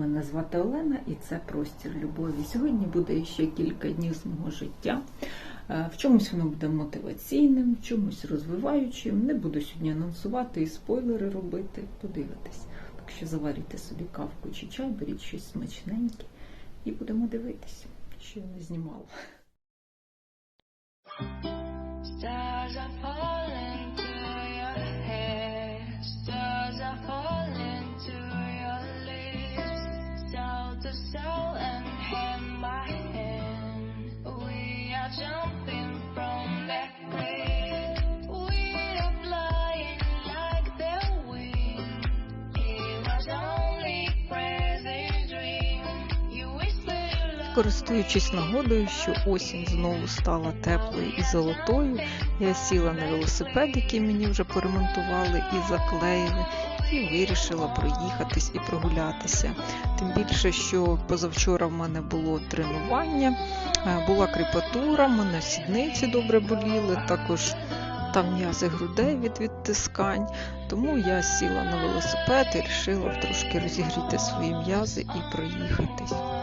Мене звати Олена і це простір любові. Сьогодні буде ще кілька днів з мого життя. Е, В чомусь воно буде мотиваційним, в чомусь розвиваючим. Не буду сьогодні анонсувати і спойлери робити. Подивитись. Так що заварюйте собі кавку чи чай, беріть щось смачненьке і будемо дивитися, що я не знімала. Користуючись нагодою, що осінь знову стала теплою і золотою, я сіла на велосипед, який мені вже поремонтували і заклеїли, і вирішила проїхатись і прогулятися. Тим більше, що позавчора в мене було тренування, е, була кріпатура, мене сідниці добре боліли, також там м'язи грудей від відтискань. Тому я сіла на велосипед і вирішила трошки розігріти свої м'язи і проїхатись.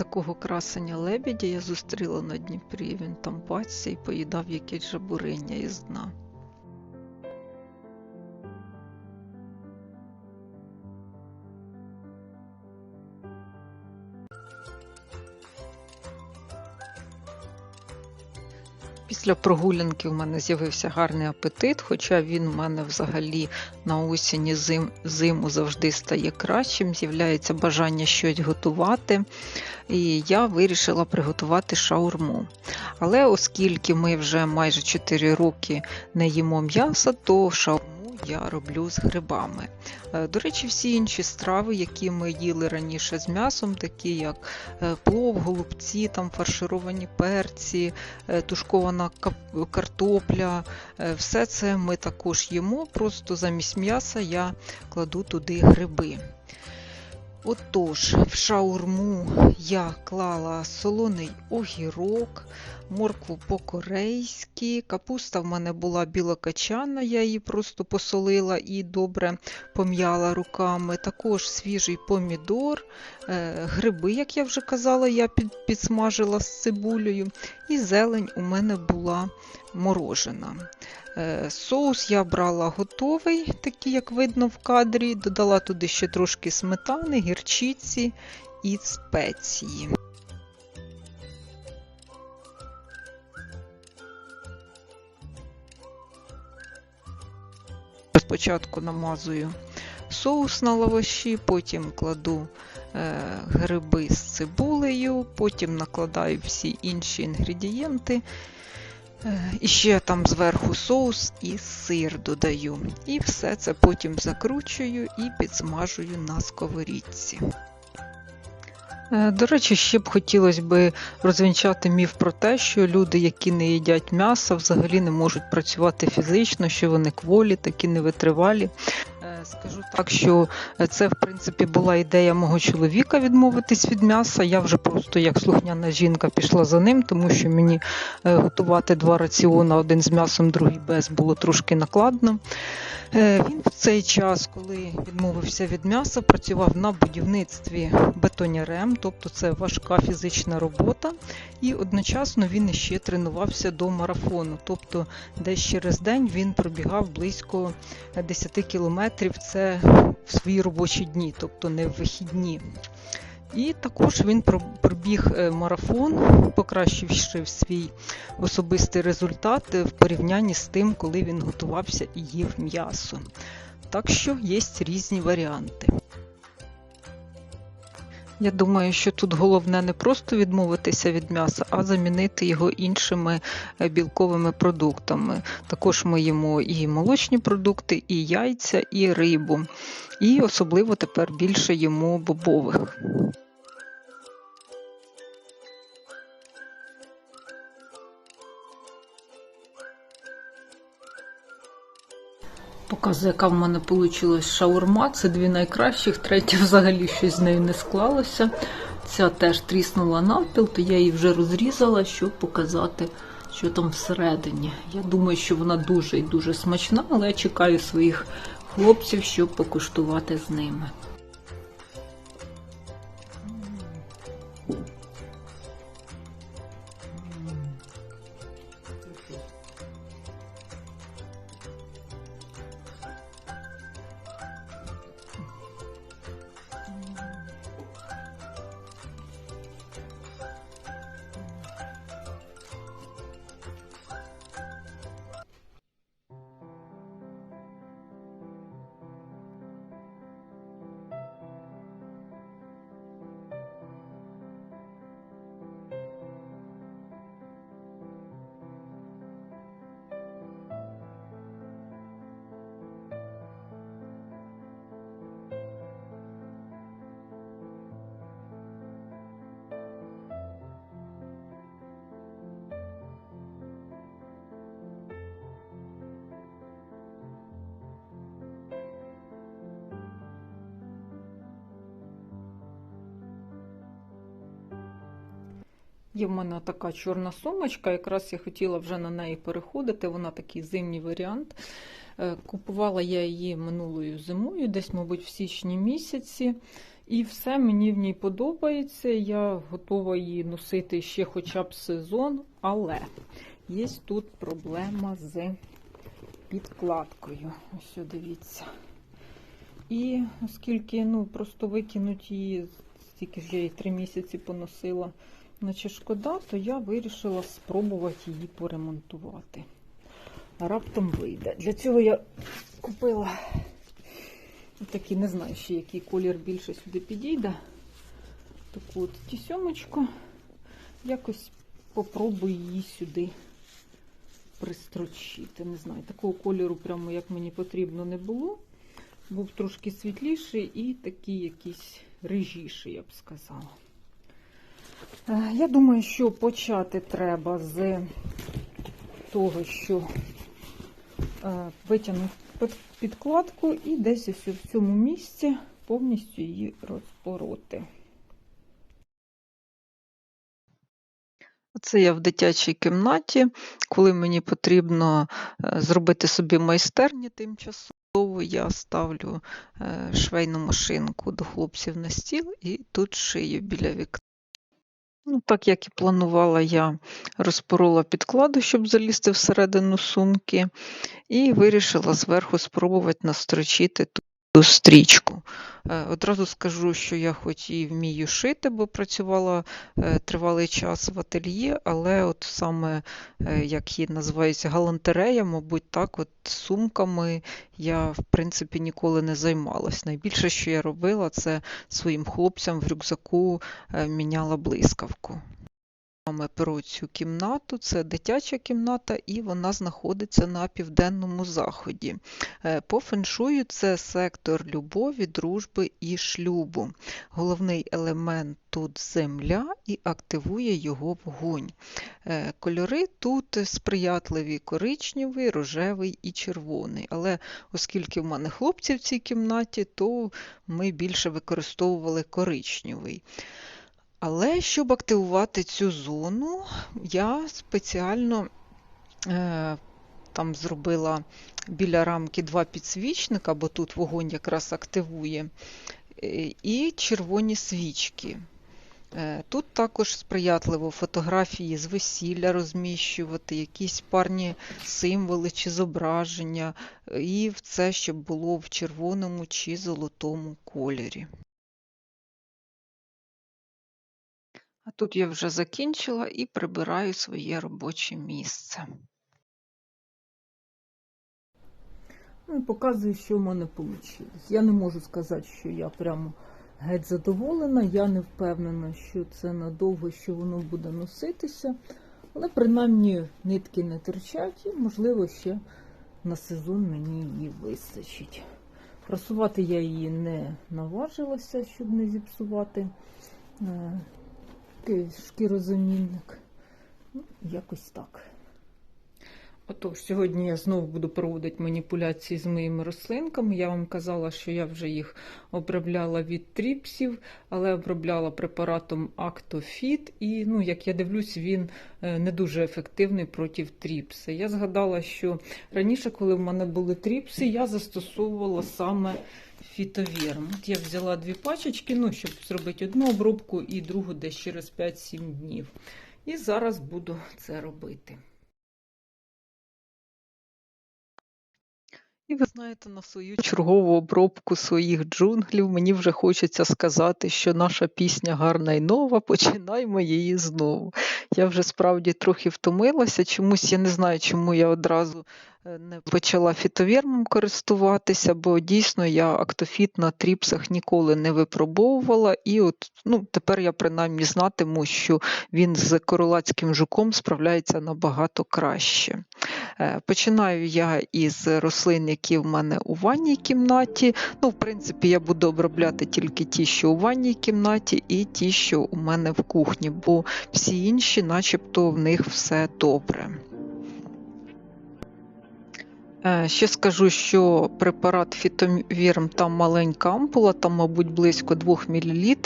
Такого красення лебідя я зустріла на Дніпрі. Він там пасся і поїдав якесь жабуриння із дна. Після прогулянки в мене з'явився гарний апетит, хоча він в мене взагалі на осінь зим, зиму завжди стає кращим, з'являється бажання щось готувати. І я вирішила приготувати шаурму. Але оскільки ми вже майже 4 роки не їмо м'яса, то шаурму я роблю з грибами. Е, До речі, всі інші страви, які ми їли раніше з м'ясом, такі як е, плов, голубці, там фаршировані перці, е, тушкована картопля, все це ми також їмо, просто замість м'яса я кладу туди гриби. Отож, в шаурму я клала солоний огірок, моркву по-корейськи, капуста в мене була білокачана, я її просто посолила і добре пом'яла руками. Також свіжий помідор, е, гриби, як я вже казала, я підсмажила з цибулею, і зелень у мене була морожена. Е, Соус я брала готовий, такий, як видно в кадрі. Додала туди ще трошки сметани, гірчиці і спеції. Спочатку намазую соус на лаваші, потім кладу е, гриби з цибулею, потім накладаю всі інші інгредієнти. Е, І ще там зверху соус і сир додаю. І все це потім закручую і підсмажую на сковорідці. Е, До речі, ще б хотілося б розвінчати міф про те, що люди, які не їдять м'яса, взагалі не можуть працювати фізично, що вони кволі, такі невитривалі. Скажу так, що це в принципі була ідея мого чоловіка відмовитись від м'яса. Я вже просто як слухняна жінка пішла за ним, тому що мені е, готувати два раціони, один з м'ясом, другий без, було трошки накладно. Е, Він в цей час, коли відмовився від м'яса, працював на будівництві бетонярем, тобто це важка фізична робота, і одночасно він іще тренувався до марафону. Тобто десь через день він пробігав близько 10 кілометрів. Це в свої робочі дні, тобто не в вихідні. І також він пробіг е, марафон, покращивши свій особистий результат е, в порівнянні з тим, коли він готувався і їв м'ясо. Так що є різні варіанти. Я думаю, що тут головне не просто відмовитися від м'яса, а замінити його іншими е, білковими продуктами. Також ми їмо і молочні продукти, і яйця, і рибу. І особливо тепер більше їмо бобових. Показую, яка в мене вийшла шаурма. Це дві найкращих, третя взагалі щось з нею не склалося. Ця теж тріснула навпіл, то я її вже розрізала, щоб показати, що там всередині. Я думаю, що вона дуже і дуже смачна, але я чекаю своїх хлопців, щоб покуштувати з ними. Є в мене така чорна сумочка, якраз я хотіла вже на неї переходити. Вона такий зимній варіант. Е, Купувала я її минулою зимою, десь, мабуть, в січні місяці. І все мені в ній подобається. Я готова її носити ще хоча б сезон, але є тут проблема з підкладкою. Ось дивіться. І оскільки ну, просто викинуть її, стільки ж я її три місяці поносила, наче шкода, то я вирішила спробувати її поремонтувати. Раптом вийде. Для цього я купила такий, не знаю ще, який колір більше сюди підійде. Таку от тісьомочку. Якось попробую її сюди пристрочити. Не знаю, такого кольору, прямо як мені потрібно, не було. Був трошки світліший і такий якийсь рижіший, я б сказала. Е, Я думаю, що почати треба з того, що е, витягнути під- підкладку і десь ось в цьому місці повністю її розпороти. Це я в дитячій кімнаті, коли мені потрібно е, зробити собі майстерні тимчасово, я ставлю швейну машинку до хлопців на стіл і тут шию біля вікна. Ну, так як і планувала, я розпорола підкладу, щоб залізти всередину сумки, і вирішила зверху спробувати настрочити стрічку. Е, Одразу скажу, що я хоч і вмію шити, бо працювала е, тривалий час в ательє, але от саме, е, як її називають, галантерея, мабуть, так, от сумками я, в принципі, ніколи не займалась. Найбільше, що я робила, це своїм хлопцям в рюкзаку міняла блискавку. Саме про цю кімнату, це дитяча кімната, і вона знаходиться на південному заході. Е, По феншую це сектор любові, дружби і шлюбу. Головний елемент тут земля і активує його вогонь. Е, Кольори тут сприятливі коричневий, рожевий і червоний. Але оскільки в мене хлопці в цій кімнаті, то ми більше використовували коричневий. Але щоб активувати цю зону, я спеціально е, там зробила біля рамки два підсвічника, бо тут вогонь якраз активує, е, і червоні свічки. Е, Тут також сприятливо фотографії з весілля розміщувати, якісь парні символи чи зображення, е, і це щоб було в червоному чи золотому кольорі. Тут я вже закінчила і прибираю своє робоче місце. Ну і показую, що в мене вийшло. Я не можу сказати, що я прямо геть задоволена. Я не впевнена, що це надовго, що воно буде носитися. Але принаймні нитки не терчать, і, можливо, ще на сезон мені її вистачить. Прасувати я її не наважилася, щоб не зіпсувати е, такий шкірозамінник. Ну, якось так. Отож, сьогодні я знову буду проводити маніпуляції з моїми рослинками. Я вам казала, що я вже їх обробляла від тріпсів, але обробляла препаратом Актофіт. І, ну, як я дивлюсь, він е, не дуже ефективний проти тріпси. Я згадала, що раніше, коли в мене були тріпси, я застосовувала саме фітовірм. От я взяла дві пачечки, ну, щоб зробити одну обробку і другу десь через 5-7 днів. І зараз буду це робити. І ви знаєте, на свою чергову обробку своїх джунглів мені вже хочеться сказати, що наша пісня гарна і нова, починаймо її знову. Я вже справді трохи втомилася, чомусь я не знаю, чому я одразу не почала фітовірмом користуватися, бо дійсно я актофіт на тріпсах ніколи не випробовувала, і от ну, тепер я принаймні знатиму, що він з королацьким жуком справляється набагато краще. Е, Починаю я із рослин, які в мене у ванній кімнаті. Ну, в принципі, я буду обробляти тільки ті, що у ванній кімнаті, і ті, що у мене в кухні, бо всі інші, начебто, в них все добре. Е, Ще скажу, що препарат Фітовірм там маленька ампула, там, мабуть, близько 2 мл.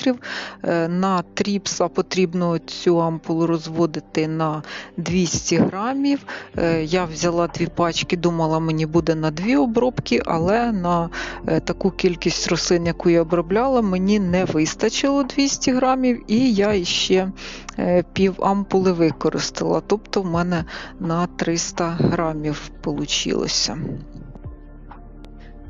Е, На тріпса потрібно цю ампулу розводити на 200 грамів. Е, Я взяла дві пачки, думала, мені буде на дві обробки, але на таку кількість рослин, яку я обробляла, мені не вистачило 200 грамів, і я ще пів ампули використала. Тобто в мене на 300 грамів вийшло.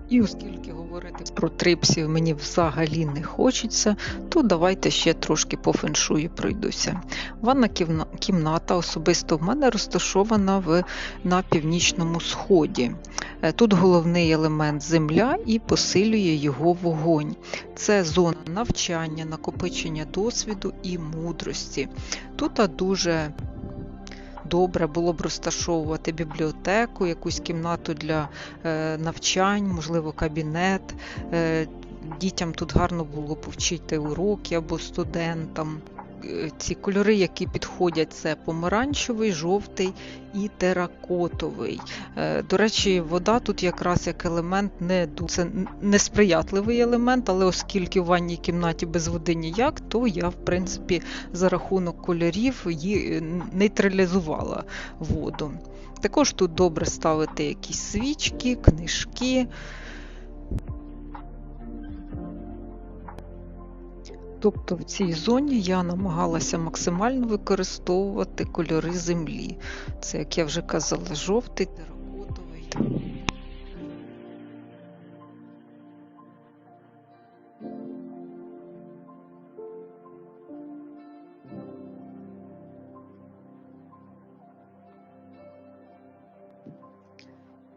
І оскільки говорити про трипсів мені взагалі не хочеться, то давайте ще трошки по феншую пройдуся. Ванна кімната особисто в мене розташована в, на північному сході. Е, Тут головний елемент земля і посилює його вогонь. Це зона навчання, накопичення досвіду і мудрості. Тут дуже добре було б розташовувати бібліотеку, якусь кімнату для е, навчань, можливо, кабінет. Е, Дітям тут гарно було б вчити уроки або студентам. Ці кольори, які підходять, це помаранчевий, жовтий і теракотовий. Е, До речі, вода тут якраз як елемент не це несприятливий елемент, але оскільки в ванній кімнаті без води ніяк, то я, в принципі, за рахунок кольорів її нейтралізувала воду. Також тут добре ставити якісь свічки, книжки. Тобто в цій зоні я намагалася максимально використовувати кольори землі. Це, як я вже казала, жовтий, теракотовий.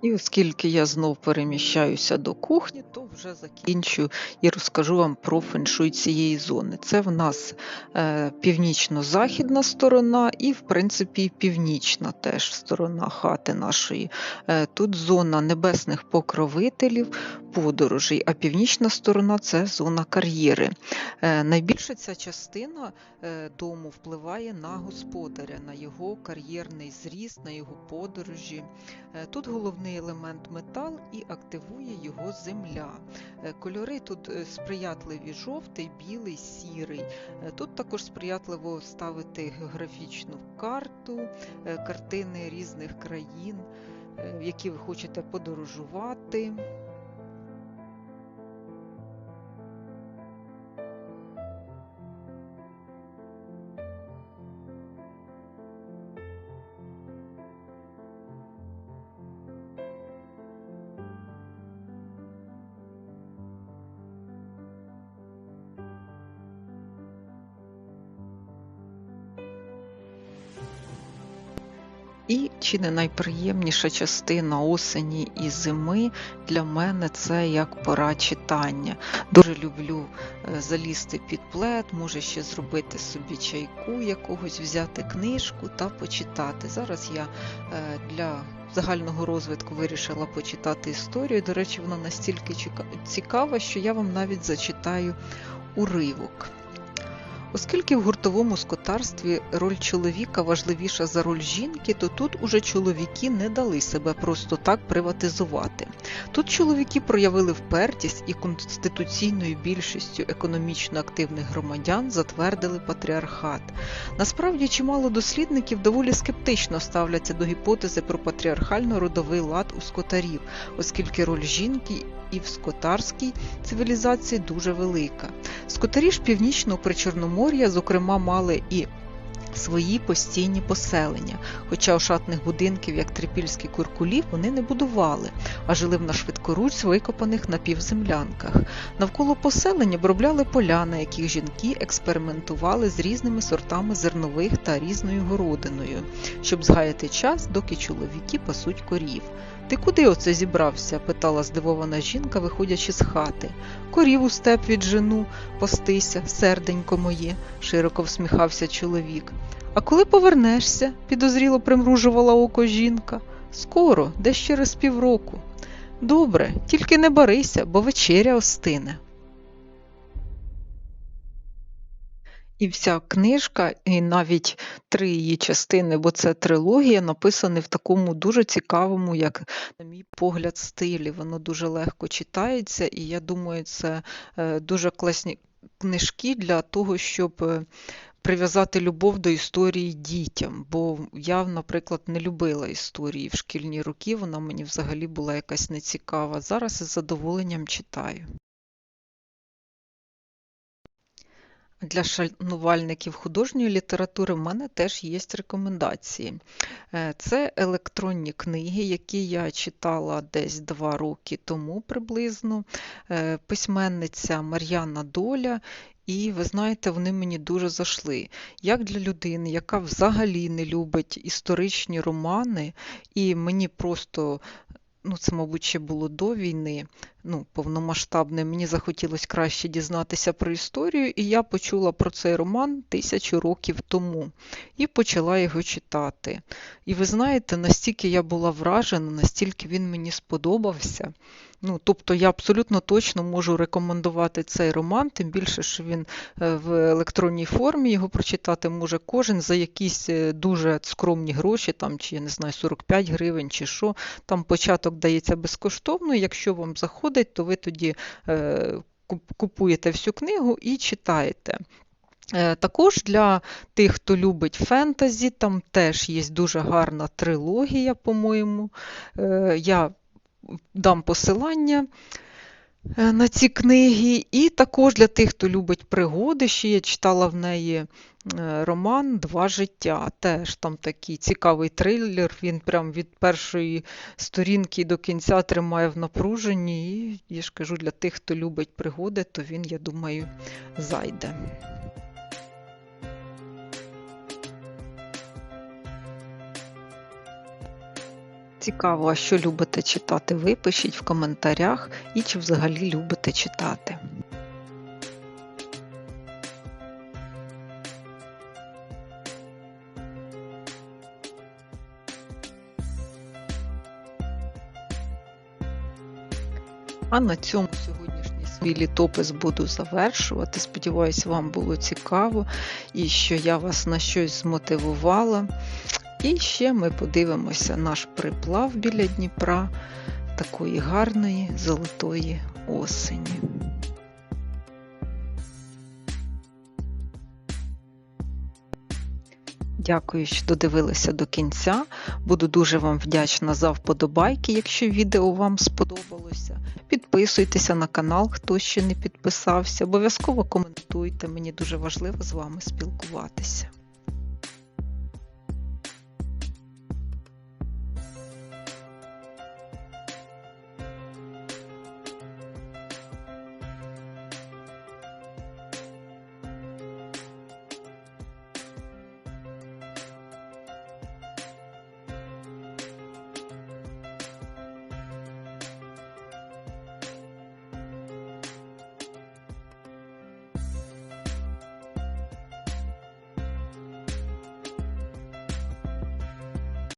І оскільки я знов переміщаюся до кухні, то вже закінчу і розкажу вам про феншуй цієї зони. Це в нас е, північно-західна сторона і, в принципі, північна теж сторона хати нашої. Е, тут зона небесних покровителів, подорожей, а північна сторона це зона кар'єри. Е, найбільше ця частина дому впливає на господаря, на його кар'єрний зріст, на його подорожі. Тут головний елемент метал і активує його земля. Е, Кольори тут е, сприятливі жовтий, білий, сірий. Е, Тут також сприятливо ставити географічну карту, картини різних країн, в які ви хочете подорожувати. І чи не найприємніша частина осені і зими для мене це як пора читання. Дуже люблю е, залізти під плед, може ще зробити собі чайку якогось, взяти книжку та почитати. Зараз я е, для загального розвитку вирішила почитати історію. До речі, вона настільки цікава, що я вам навіть зачитаю уривок. Оскільки в гуртовому скотарстві роль чоловіка важливіша за роль жінки, то тут уже чоловіки не дали себе просто так приватизувати. Тут чоловіки проявили впертість і конституційною більшістю економічно активних громадян затвердили патріархат. Насправді, чимало дослідників доволі скептично ставляться до гіпотези про патріархально-родовий лад у скотарів, оскільки роль жінки і в скотарській цивілізації дуже велика. Скотарі ж північного причорномор'я, зокрема, мали і свої постійні поселення, хоча ошатних будинків, як трипільські куркулі, вони не будували, а жили в нашвидкоруч викопаних напівземлянках. Навколо поселення обробляли поля, на яких жінки експериментували з різними сортами зернових та різною городиною, щоб згаяти час, доки чоловіки пасуть корів. Ти куди оце зібрався? питала здивована жінка, виходячи з хати. Корів у степ від жену, постися, серденько моє, широко всміхався чоловік. А коли повернешся? підозріло примружувала око жінка. Скоро, десь через півроку. Добре, тільки не барися, бо вечеря остине. І вся книжка, і навіть три її частини, бо це трилогія, написані в такому дуже цікавому, як, на мій погляд, стилі. Воно дуже легко читається, і я думаю, це е, дуже класні книжки для того, щоб е, прив'язати любов до історії дітям. Бо я, наприклад, не любила історії в шкільні роки, вона мені взагалі була якась нецікава. Зараз із задоволенням читаю. Для шанувальників художньої літератури в мене теж є рекомендації. Е, Це електронні книги, які я читала десь два роки тому приблизно. Е, Письменниця Мар'яна Доля. І ви знаєте, вони мені дуже зайшли. Як для людини, яка взагалі не любить історичні романи, і мені просто ну це, мабуть, ще було до війни, ну, повномасштабне, мені захотілося краще дізнатися про історію, і я почула про цей роман тисячу років тому і почала його читати. І ви знаєте, настільки я була вражена, настільки він мені сподобався. Ну, тобто я абсолютно точно можу рекомендувати цей роман, тим більше, що він е, в електронній формі його прочитати може кожен за якісь е, дуже скромні гроші, там, чи я не знаю, 45 гривень, чи що. Там початок дається безкоштовно. Якщо вам заходить, то ви тоді е, купуєте всю книгу і читаєте. Також для тих, хто любить фентезі, там теж є дуже гарна трилогія, по-моєму. Я дам посилання е, на ці книги. І також для тих, хто любить пригоди, ще я читала в неї е, роман Два життя. Теж там такий цікавий трилер. Він прям від першої сторінки до кінця тримає в напруженні. І я ж кажу, для тих, хто любить пригоди, то він, я думаю, зайде. Цікаво, що любите читати, ви пишіть в коментарях і чи взагалі любите читати. А на цьому сьогоднішній свій літопис буду завершувати. Сподіваюсь, вам було цікаво і що я вас на щось змотивувала. І ще ми подивимося наш приплав біля Дніпра такої гарної золотої осені. Дякую, що додивилися до кінця. Буду дуже вам вдячна за вподобайки, якщо відео вам сподобалося. Підписуйтеся на канал, хто ще не підписався. Обов'язково коментуйте, мені дуже важливо з вами спілкуватися.